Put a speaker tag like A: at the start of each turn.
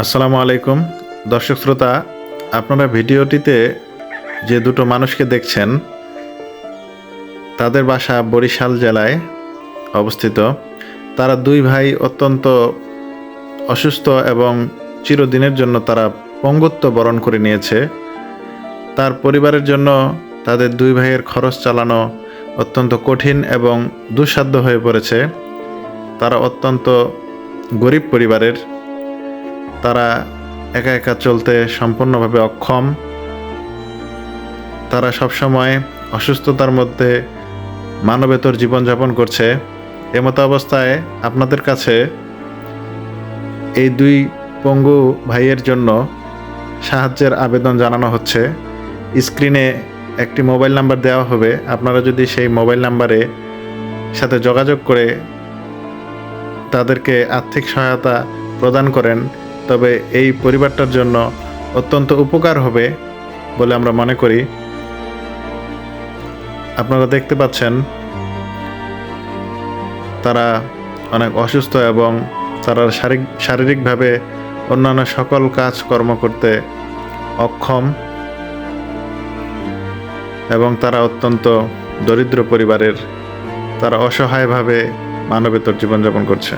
A: আসসালামু আলাইকুম। দর্শক শ্রোতা, আপনারা ভিডিওটিতে যে দুটো মানুষকে দেখছেন, তাদের বাসা বরিশাল জেলায় অবস্থিত। তারা দুই ভাই অত্যন্ত অসুস্থ এবং চিরদিনের জন্য তারা পঙ্গুত্ব বরণ করে নিয়েছে। তার পরিবারের জন্য তাদের দুই ভাইয়ের খরচ চালানো অত্যন্ত কঠিন এবং দুঃসাধ্য হয়ে পড়েছে। তারা অত্যন্ত গরিব পরিবারের। তারা একা একা চলতে সম্পূর্ণভাবে অক্ষম। তারা সবসময় অসুস্থতার মধ্যে মানবেতর জীবনযাপন করছে। এমতো অবস্থায় আপনাদের কাছে এই দুই পঙ্গু ভাইয়ের জন্য সাহায্যের আবেদন জানানো হচ্ছে। স্ক্রিনে একটি মোবাইল নাম্বার দেওয়া হবে। আপনারা যদি সেই মোবাইল নাম্বারে সাথে যোগাযোগ করে তাদেরকে আর্থিক সহায়তা প্রদান করেন তবে এই পরিবারটার জন্য অত্যন্ত উপকার হবে বলে আমরা মনে করি। আপনারা দেখতে পাচ্ছেন, তারা অনেক অসুস্থ এবং তারা শারীরিক, শারীরিকভাবে অন্যান্য সকল কাজ কর্ম করতে অক্ষম এবং তারা অত্যন্ত দরিদ্র পরিবারের, তারা অসহায়ভাবে মানবেতর জীবনযাপন করছে।